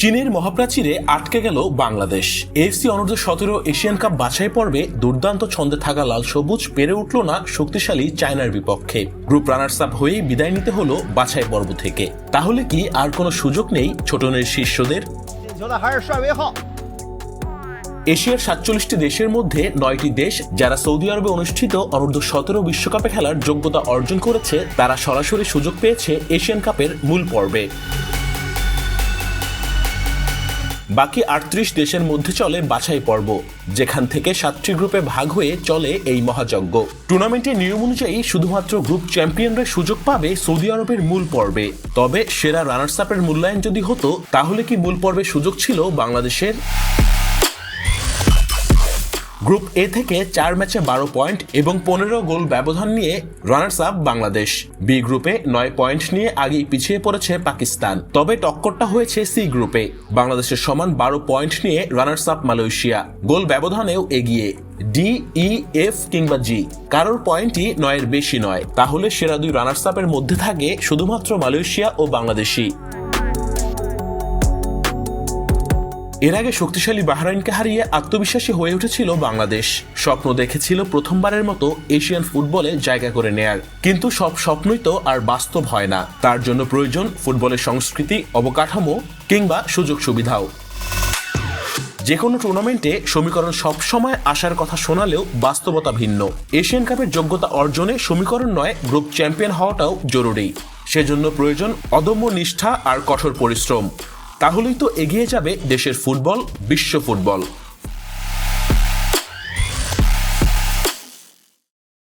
চীনের মহাপ্রাচীরে আটকে গেল বাংলাদেশ। এফসি অনূর্ধ্ব সতেরো এশিয়ান কাপ বাছাই পর্বে দুর্দান্ত ছন্দে থাকা লাল সবুজ পেরে উঠল না শক্তিশালী চায়নার বিপক্ষে। গ্রুপ রানার্স আপ হয়েই বিদায় নিতে হলো বাছাই পর্ব থেকে। তাহলে কি আর কোনো সুযোগ নেই ছোটনের শিষ্যদের এশিয়ার সাতচল্লিশটি দেশের মধ্যে নয়টি দেশ যারা সৌদি আরবে অনুষ্ঠিত অনূর্ধ্ব সতেরো বিশ্বকাপে খেলার যোগ্যতা অর্জন করেছে, তারা সরাসরি সুযোগ পেয়েছে এশিয়ান কাপের মূল পর্বে। বাকি আটত্রিশ দেশের মধ্যে চলে বাছাই পর্ব, যেখান থেকে সাতটি গ্রুপে ভাগ হয়ে চলে এই মহাযজ্ঞ। টুর্নামেন্টের নিয়ম অনুযায়ী শুধুমাত্র গ্রুপ চ্যাম্পিয়নরা সুযোগ পাবে সৌদি আরবের মূল পর্বে। তবে সেরা রানার্স আপের মূল্যায়ন যদি হতো, তাহলে কি মূল পর্বে সুযোগ ছিল বাংলাদেশের? গ্রুপ এ থেকে চার ম্যাচে বারো পয়েন্ট এবং পনেরো গোল ব্যবধান নিয়ে রানার্স আপ বাংলাদেশ। বি গ্রুপে নয় পয়েন্ট নিয়ে আগেই পিছিয়ে পড়েছে পাকিস্তান। তবে টক্করটা হয়েছে সি গ্রুপে। বাংলাদেশের সমান বারো পয়েন্ট নিয়ে রানার্স আপ মালয়েশিয়া। গোল ব্যবধানেও এগিয়ে। ডি, ই, এফ কিংবা জি। কারোর পয়েন্টই নয়ের বেশি নয়। তাহলে সেরা দুই রানার্স আপের মধ্যে থাকে শুধুমাত্র মালয়েশিয়া ও বাংলাদেশি এর আগে শক্তিশালী বাহরাইনকে হারিয়ে আত্মবিশ্বাসী হয়ে উঠেছিল বাংলাদেশ। স্বপ্ন দেখেছিল প্রথমবারের মতো এশিয়ান ফুটবলে জায়গা করে নেয়ার। কিন্তু সব স্বপ্নই তো আর বাস্তব হয় না। তার জন্য প্রয়োজন ফুটবলের সংস্কৃতি, অবকাঠামো কিংবা সুযোগ সুবিধাও যে কোনো টুর্নামেন্টে সমীকরণ সবসময় আসার কথা শোনালেও বাস্তবতা ভিন্ন। এশিয়ান কাপের যোগ্যতা অর্জনে সমীকরণ নয়, গ্রুপ চ্যাম্পিয়ন হওয়াটাও জরুরি। সেজন্য প্রয়োজন অদম্য নিষ্ঠা আর কঠোর পরিশ্রম। তাহলেই তো এগিয়ে যাবে দেশের ফুটবল বিশ্ব ফুটবল।